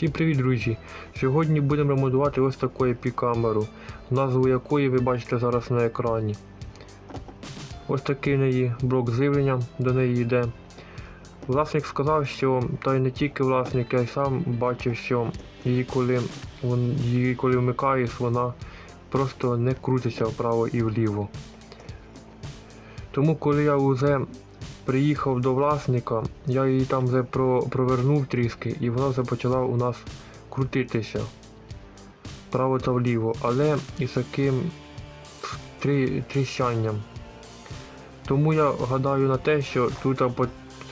Всім привіт, друзі! Сьогодні будемо ремонтувати ось таку епікамеру, назву якої ви бачите зараз на екрані. Ось такий в неї блок живлення до неї йде. Власник сказав, що та й не тільки власник, я й сам бачив, що її коли, вон- її коли вмикаєш, вона просто не крутиться вправо і вліво. Тому коли я вже приїхав до власника, я її там вже про, провернув трішки і вона вже почала у нас крутитися вправо та вліво, але із таким трі, тріщанням. Тому я гадаю на те, що тут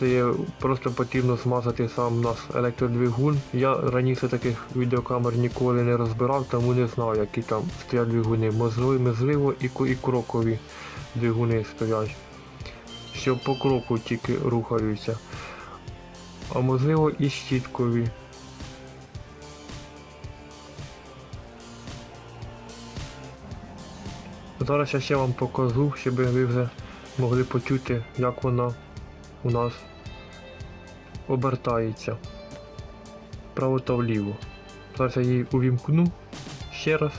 це просто потрібно змазати сам наш електродвигун. Я раніше таких відеокамер ніколи не розбирав, тому не знаю, які там стоять двигуни. Можливо, і крокові двигуни стоять що по кроку тільки рухаються. А можливо і щіткові. Зараз я ще вам покажу, щоб ви вже могли почути, як вона у нас обертається. Право та вліво. Зараз я її увімкну ще раз.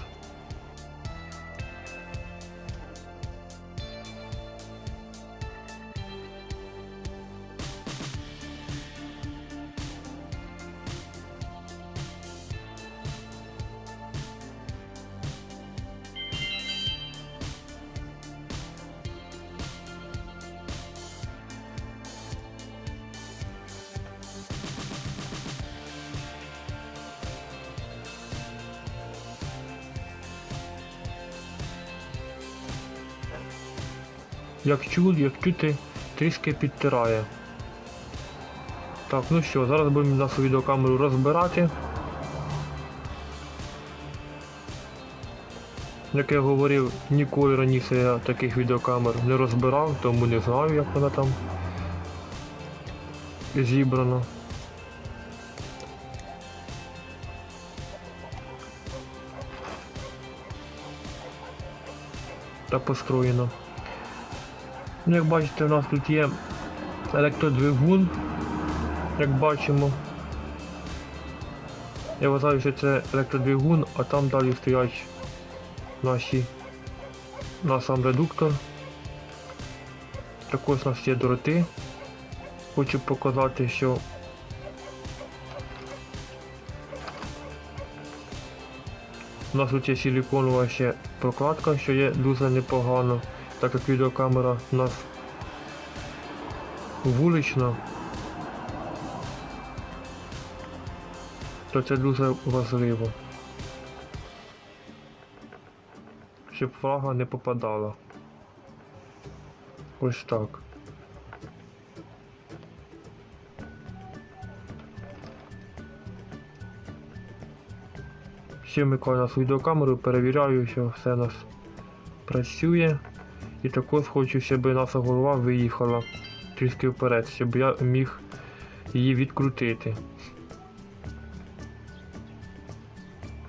Як чули, як чути, трішки підтирає. Так, ну що, зараз будемо нашу відеокамеру розбирати. Як я говорив, ніколи раніше я таких відеокамер не розбирав, тому не знаю, як вона там зібрана. Та построєна. Ну, як бачите, у нас тут є електродвигун, як бачимо. Я вважаю, що це електродвигун, а там далі стоять наші наш сам редуктор. Також у нас є дроти. Хочу показати, що у нас тут є силіконова ще прокладка, що є дуже непогано, так як відеокамера у нас вулична, то це дуже важливо. Щоб флага не попадала. Ось так. Ще вмикаю нашу відеокамеру, перевіряю, що все у нас працює. І також хочу, щоб наша голова виїхала трішки вперед, щоб я міг її відкрутити.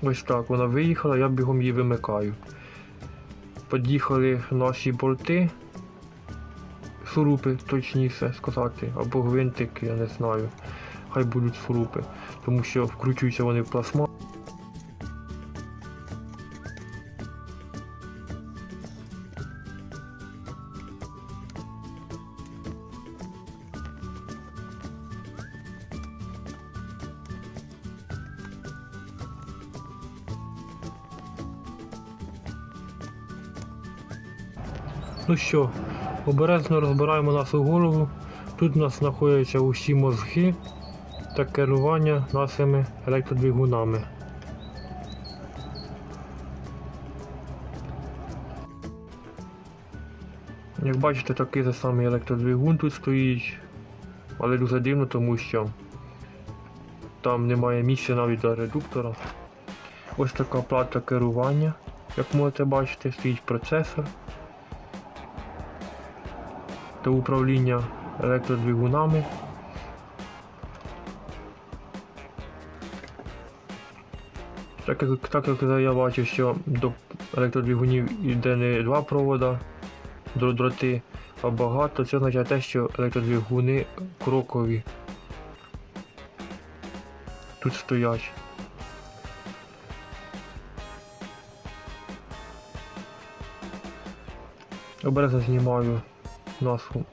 Ось так вона виїхала, я бігом її вимикаю. Під'їхали наші болти, шурупи, точніше сказати, або гвинтики, я не знаю. Хай будуть шурупи, тому що вкручуються вони в пластмас. Ну що, обережно розбираємо нашу голову. Тут у нас знаходяться усі мозги та керування нашими електродвигунами. Як бачите, такий же самий електродвигун тут стоїть, але дуже дивно, тому що там немає місця навіть для редуктора. Ось така плата керування, як можете бачити, стоїть процесор та управління електродвигунами. Так як, так як я бачив, що до електродвигунів йде не два провода, дро- дроти, а багато, це означає те, що електродвигуни крокові. тут стоять. Обережно знімаю нашу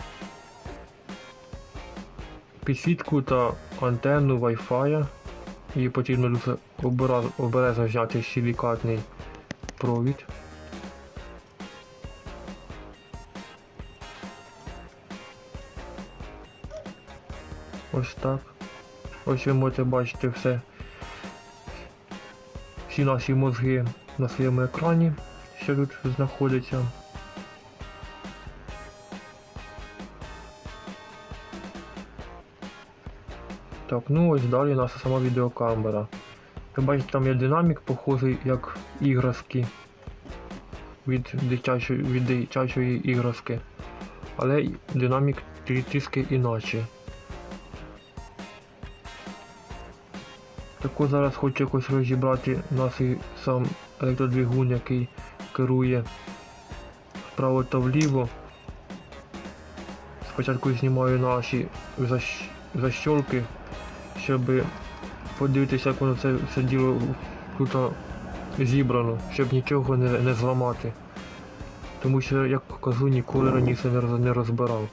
підсвітку та антенну Wi-Fi. Її потрібно дуже обережно взяти силікатний провід. Ось так. Ось ви можете бачити все. Всі наші мозги на своєму екрані, що тут знаходиться. Так, ну ось далі наша сама відеокамера. Ви бачите, там є динамік, похожий як іграшки від дитячої, від дитячої іграшки. Але динамік трі- трішки іначе. Тако зараз хочу якось розібрати наш сам електродвигун, який керує вправо та вліво. Спочатку знімаю наші защ... защолки, щоб подивитися, як воно це все діло тут зібрано, щоб нічого не, не зламати. Тому що, як кажу, ніколи раніше не, роз- не розбирав.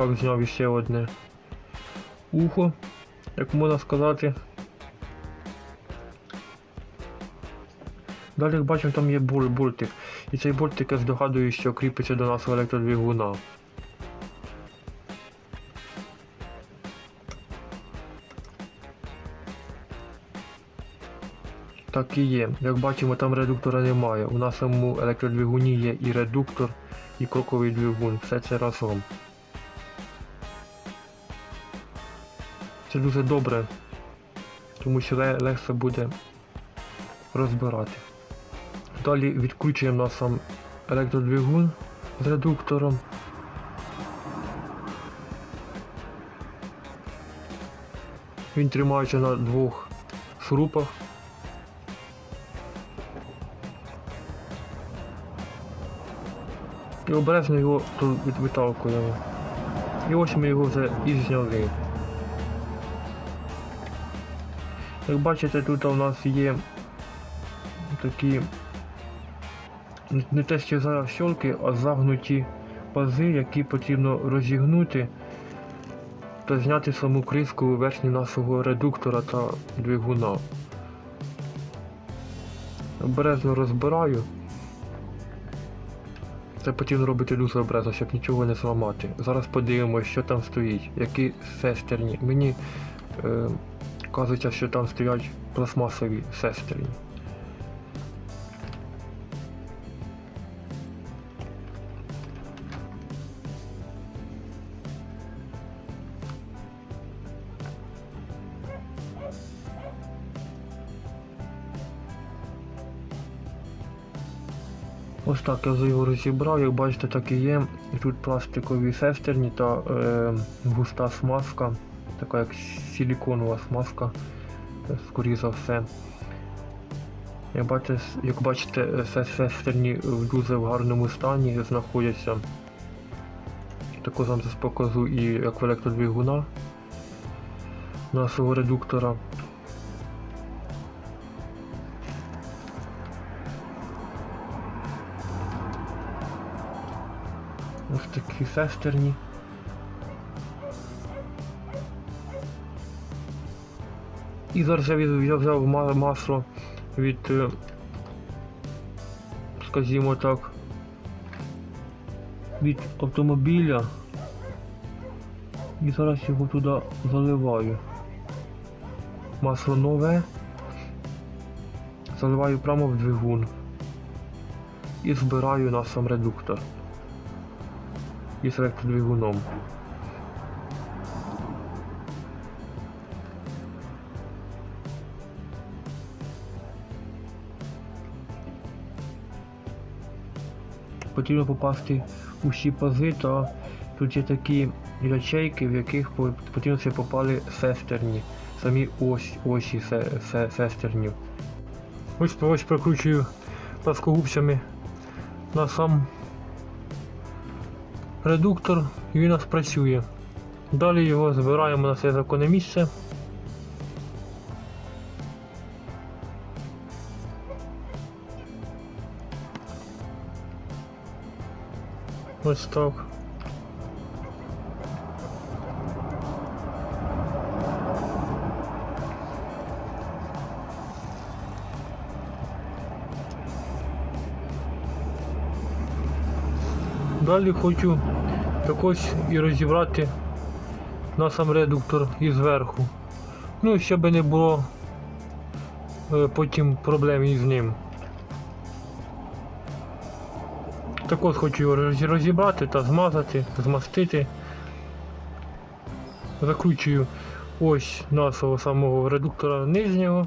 Так зняв іще одне ухо, як можна сказати. Далі, як бачимо, там є боль, болтик. І цей болтик я здогадую, що кріпиться до нашого електродвигуна. Так і є. Як бачимо, там редуктора немає. У нашому електродвигуні є і редуктор, і кроковий двигун. Все це разом. Це дуже добре, тому що ле- легше буде розбирати. Далі відкручуємо наш сам електродвигун з редуктором. Він тримається на двох шурупах. І обережно його тут від- виталкуємо. І ось ми його вже і зняли. Як бачите, тут у нас є такі не- те що зараз щолки, а загнуті пази, які потрібно розігнути та зняти саму криску верхню нашого редуктора та двигуна. Обережно розбираю. Це потрібно робити дуже обережно, щоб нічого не зламати. Зараз подивимося, що там стоїть, які сестерні. Мені е, кажеться, що там стоять пластмасові сестерні. Ось так я його розібрав, як бачите, так і є. Тут пластикові сестерні та е, густа смазка, така як силіконова смазка, е, скоріше за все. Як бачите, як бачите, е, сестерні дуже в гарному стані знаходяться. Також вам зараз покажу і як в електродвигуна нашого редуктора. Ось такі сестерні. І зараз я від- я взяв масло від, е, скажімо так, від автомобіля. І зараз його туди заливаю. Масло нове. Заливаю прямо в двигун. І збираю на сам редуктор із електродвигуном. Потрібно попасти у всі пази, то тут є такі ячейки, в яких потрібно, щоб попали сестерні. Самі ось осі се, се, сестернів. Ось ось прокручую пласкогубцями на сам редуктор і він у нас працює. Далі його збираємо на своє законне місце. Так. Далі хочу також і розібрати на сам редуктор і зверху. Ну, щоб не було е, потім проблем із ним. Також хочу його розібрати та змазати, змастити. Закручую ось нашого самого редуктора нижнього.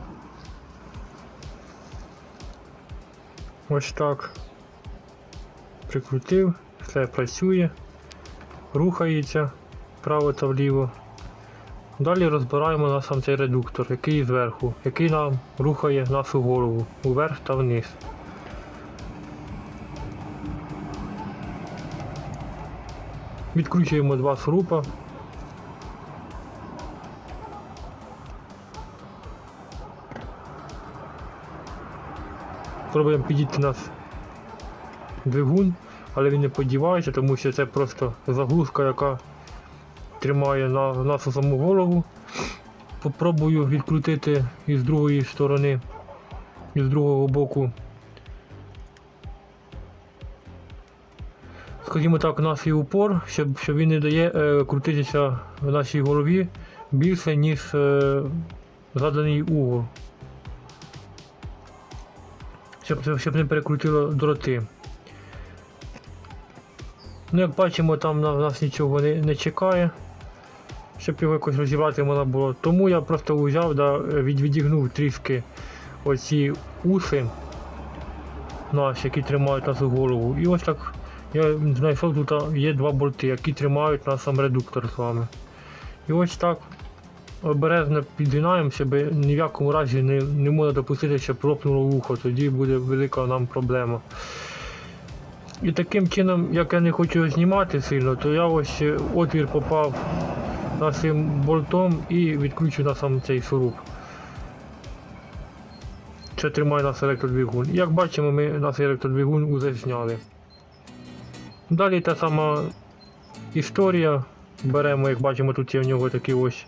Ось так. Прикрутив, все працює, рухається вправо та вліво. Далі розбираємо на сам цей редуктор, який зверху, який нам рухає нашу голову уверх та вниз. Відкручуємо два шурупа. Пробуємо підійти нас двигун, але він не подівається, тому що це просто заглушка, яка тримає на нашу саму голову. Попробую відкрутити із другої сторони, із другого боку. Скажімо так, наш упор, щоб, щоб він не дає е, крутитися в нашій голові більше, ніж е, заданий угол. Щоб, щоб не перекрутило дроти. Ну, як бачимо, там на нас нічого не, не чекає, щоб його якось розібрати можна було. Тому я просто взяв да, від, відігнув трішки оці уси наші, які тримають нашу голову. І ось так я знайшов тут є два болти, які тримають на сам редуктор з вами. І ось так обережно підгинаємо, щоб ні в якому разі не, не можна допустити, щоб лопнуло вухо, тоді буде велика нам проблема. І таким чином, як я не хочу його знімати сильно, то я ось е, отвір попав нашим болтом і відкручу на сам цей шуруп. Це тримає наш електродвигун. Як бачимо, ми наш електродвигун уже зняли. Далі та сама історія. Беремо, як бачимо, тут є в нього такі ось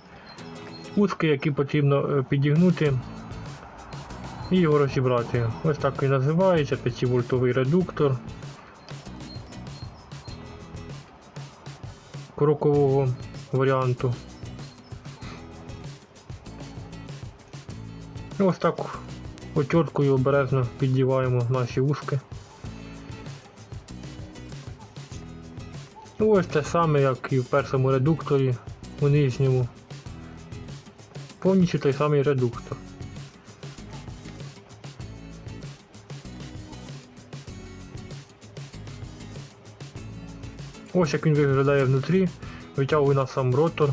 узки, які потрібно е, підігнути і його розібрати. Ось так і називається 5-вольтовий редуктор. крокового варіанту. І ось так отверткою обережно піддіваємо наші узки. Ну, ось те саме, як і в першому редукторі, у нижньому. Повністю той самий редуктор. Ось як він виглядає внутрі. Витягую на сам ротор.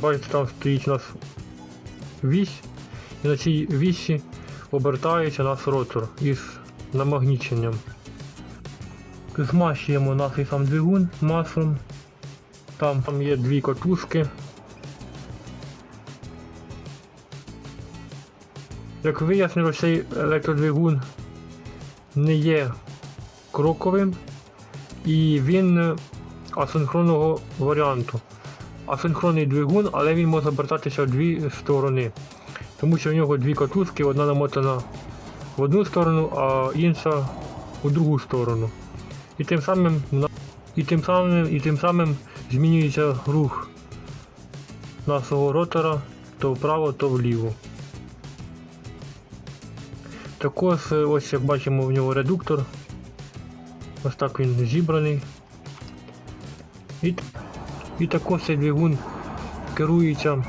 Бачите, там стоїть у нас вісь. І на цій вісі обертається наш ротор із намагніченням. Змащуємо наш сам двигун маслом. Там, там є дві катушки. Як вияснило, цей електродвигун не є кроковим і він асинхронного варіанту. Асинхронний двигун, але він може обертатися в дві сторони. Тому що в нього дві катушки, одна намотана в одну сторону, а інша у другу сторону. І тим самим і тим самим, і тим самим змінюється рух нашого ротора то вправо, то вліво. Також е, ось як бачимо в нього редуктор. Ось так він зібраний. І, і також цей двигун керується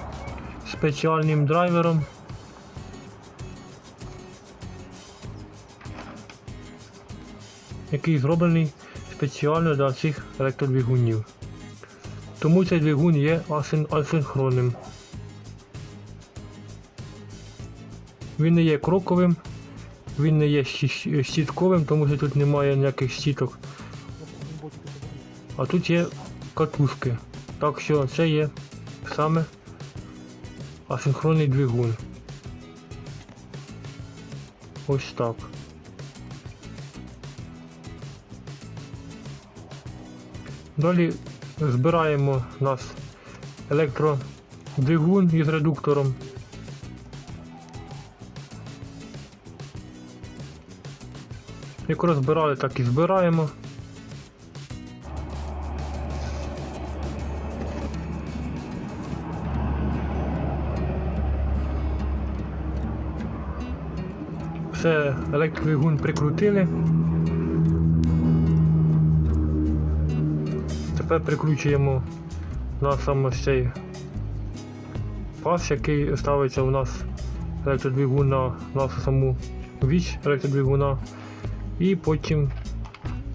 спеціальним драйвером. Який зроблений спеціально для цих електродвигунів. Тому цей двигун є асин- асинхронним. Він не є кроковим, він не є щітковим, тому що тут немає ніяких щіток. А тут є катушки. Так що це є саме асинхронний двигун. Ось так. Далі збираємо у нас електродвигун із редуктором. Як розбирали, так і збираємо. Все, електродвигун прикрутили. Тепер прикручуємо на саме цей пас, який ставиться у нас електродвигун на нашу саму віч електродвигуна. І потім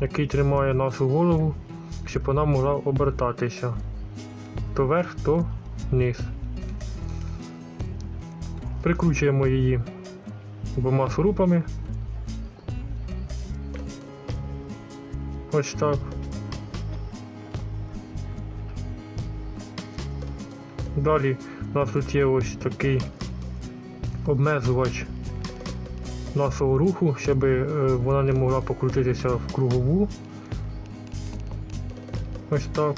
який тримає нашу голову, щоб вона могла обертатися то вверх, то вниз. Прикручуємо її двома шурупами. Ось так. Далі у нас тут є ось такий обмежувач нашого руху, щоб е, вона не могла покрутитися в кругову. Ось так.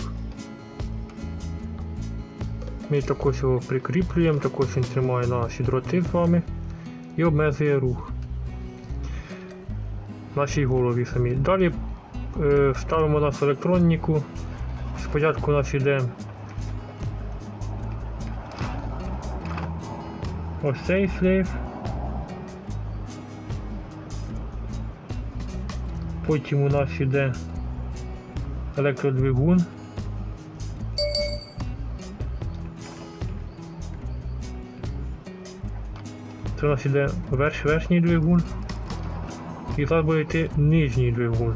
Ми також його прикріплюємо, також він тримає наші дроти з вами і обмежує рух нашій голові самі. Далі е, ставимо нашу електроніку. Спочатку у нас йде ось цей шлейф. Потім у нас йде електродвигун. Це у нас йде верш, верхній двигун. І зараз буде йти нижній двигун.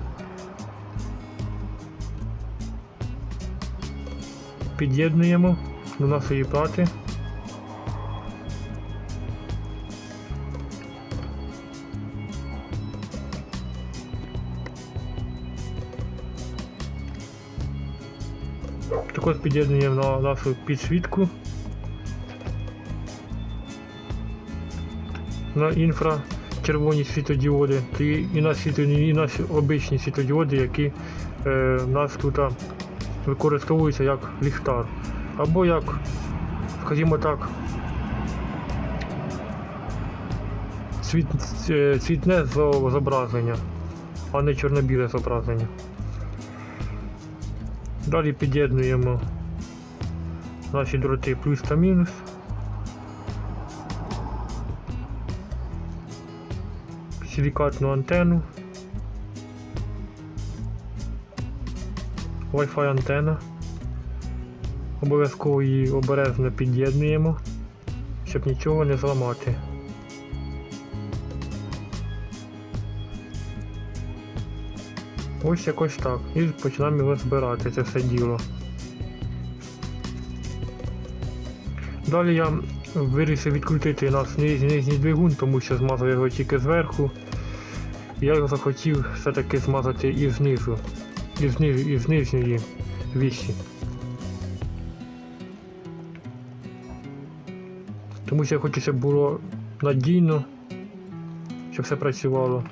Під'єднуємо до нашої плати. Також під'єднуємо на нашу підсвітку. На інфра червоні світодіоди і, на світло, і на обичні світодіоди, які е, у нас тут використовуються як ліхтар. Або як, скажімо так, цвіт, е, цвітне зображення, а не чорно-біле зображення. Далі під'єднуємо наші дроти плюс та мінус. Силікатну антенну. Wi-Fi антена. Обов'язково її обережно під'єднуємо, щоб нічого не зламати. Ось якось так. І починаємо його збирати, це все діло. Далі я вирішив відкрутити наш нижній, двигун, тому що змазав його тільки зверху. Я його захотів все-таки змазати і знизу, і з, низ- і з нижньої вісі. Тому що я хочу, щоб було надійно, щоб все працювало.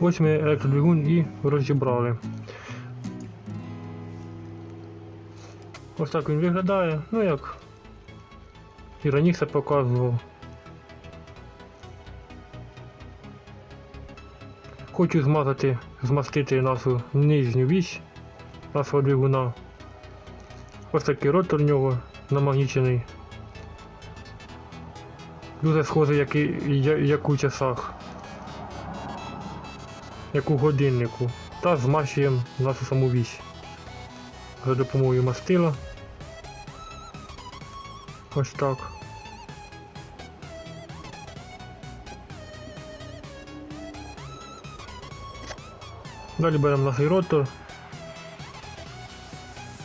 Ось ми електродвигун і розібрали. Ось так він виглядає, ну як і раніше показував. Хочу змазати, змастити нашу нижню вісь нашого двигуна. Ось такий ротор в нього намагнічений. Дуже схожий, як, і, як у часах. Як у годиннику. Та змащуємо нашу саму вісь. За допомогою мастила. Ось так. Далі беремо наш ротор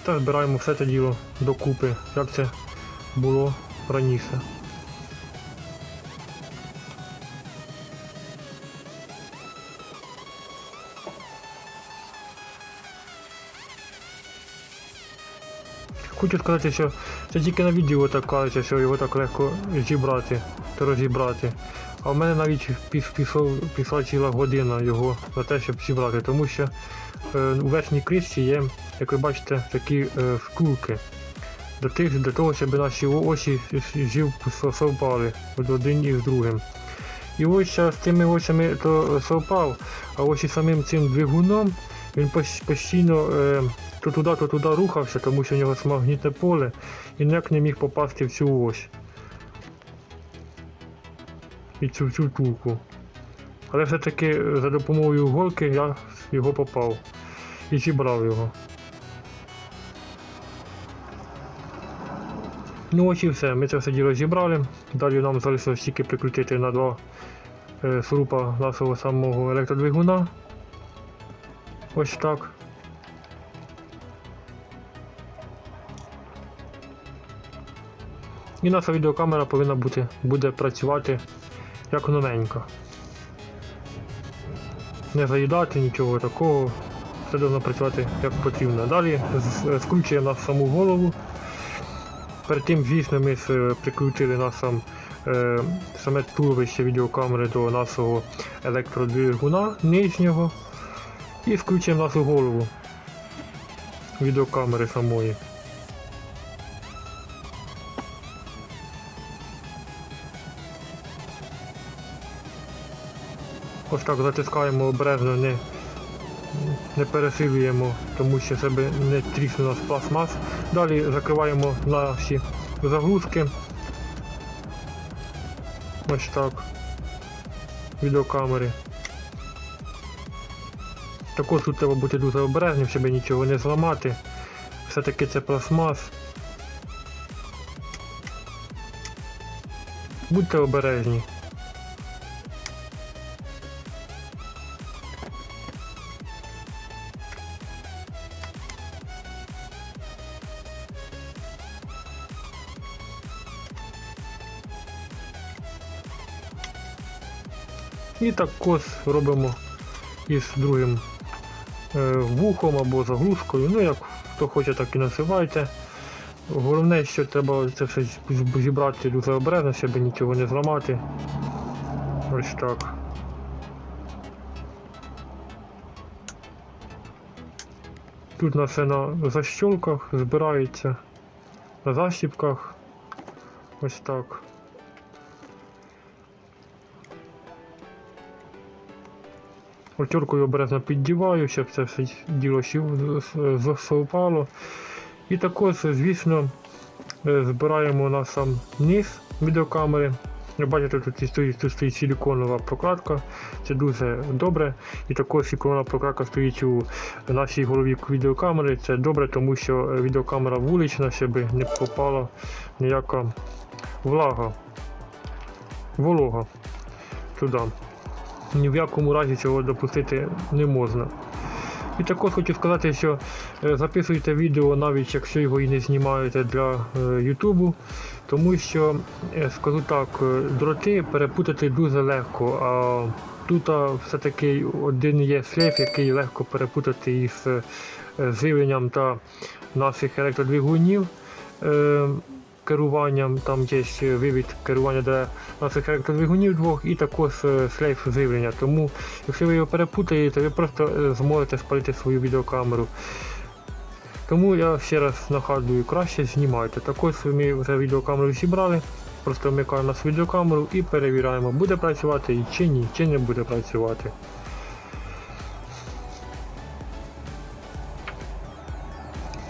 та збираємо все це діло докупи, як це було раніше. Хочу сказати, що це тільки на відео так кажеться, що його так легко зібрати та розібрати. А в мене навіть піш, пішов, пішла ціла година його на те, щоб зібрати, тому що е, у верхній кришці є, як ви бачите, такі е, втулки. До, тих, для того, щоб наші жив совпали один із другим. І ось з тими осями то совпав, а ось і самим цим двигуном він постійно е, то туди, то туди рухався, тому що у нього магнітне поле і ніяк не міг попасти в цю ось. І цю, цю втулку. Але все-таки за допомогою голки я його попав і зібрав його. Ну ось і все, ми це все діло зібрали. Далі нам залишилось тільки прикрутити на два е, срупа нашого самого електродвигуна. Ось так. І наша відеокамера повинна бути, буде працювати як новенька. Не заїдати нічого такого. Все повинно працювати як потрібно. Далі скручуємо на саму голову. Перед тим, звісно, ми прикрутили на сам, е, саме туловище відеокамери до нашого електродвигуна нижнього і скручуємо нашу голову відеокамери самої. Ось так затискаємо обережно, не, не пересилюємо, тому що себе не трісне у нас пластмас. Далі закриваємо наші заглушки. Ось так. Відеокамери. Також тут треба бути дуже обережним, щоб нічого не зламати. Все-таки це пластмас. Будьте обережні. Також робимо із другим е, вухом або заглушкою. Ну як хто хоче, так і називайте. Головне, що треба це все зібрати дуже обережно, щоб нічого не зламати. Ось так. Тут на все на защолках збирається, на защіпках. Ось так. Отеркою обережно піддіваю, щоб це все діло засовпало. І також, звісно, е, збираємо на сам низ відеокамери. Ви бачите, тут стоїть, стоїть силіконова прокладка, це дуже добре. І також силіконова прокладка стоїть у нашій голові відеокамери. Це добре, тому що відеокамера вулична, щоб не попала ніяка влага, волога туди. Ні в якому разі цього допустити не можна. І також хочу сказати, що е, записуйте відео, навіть якщо його і не знімаєте для е, Ютубу, тому що, е, скажу так, дроти перепутати дуже легко, а тут все-таки один є шлейф, який легко перепутати із живленням та наших електродвигунів. Керуванням, там є вивід керування для наших електродвигунів двох і також е, шлейф живлення. Тому, якщо ви його перепутаєте, ви просто е, зможете спалити свою відеокамеру. Тому я ще раз нагадую, краще знімайте. Також ми вже відеокамеру зібрали, просто вмикаємо нашу відеокамеру і перевіряємо, буде працювати чи ні, чи не буде працювати.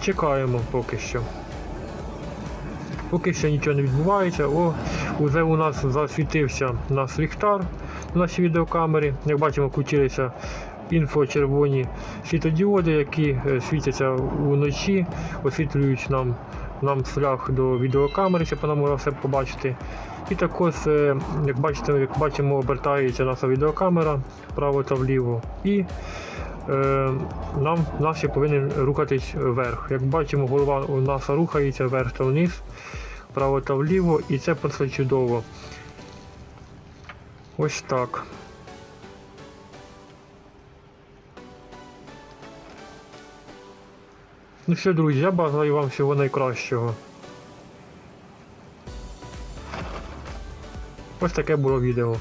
Чекаємо поки що. Поки що нічого не відбувається. О, вже у нас засвітився наш ліхтар на нашій відеокамері. Як бачимо, включилися інфочервоні світодіоди, які е, світяться вночі, освітлюють нам, нам шлях до відеокамери, щоб вона могла все побачити. І також, е, як бачите, як бачимо, обертається наша відеокамера вправо та вліво. І е, нам наші повинні рухатись вверх. Як бачимо, голова у нас рухається вверх та вниз, вправо та вліво, і це просто чудово. Ось так. Ну що, друзі, я бажаю вам всього найкращого. Ось таке було відео.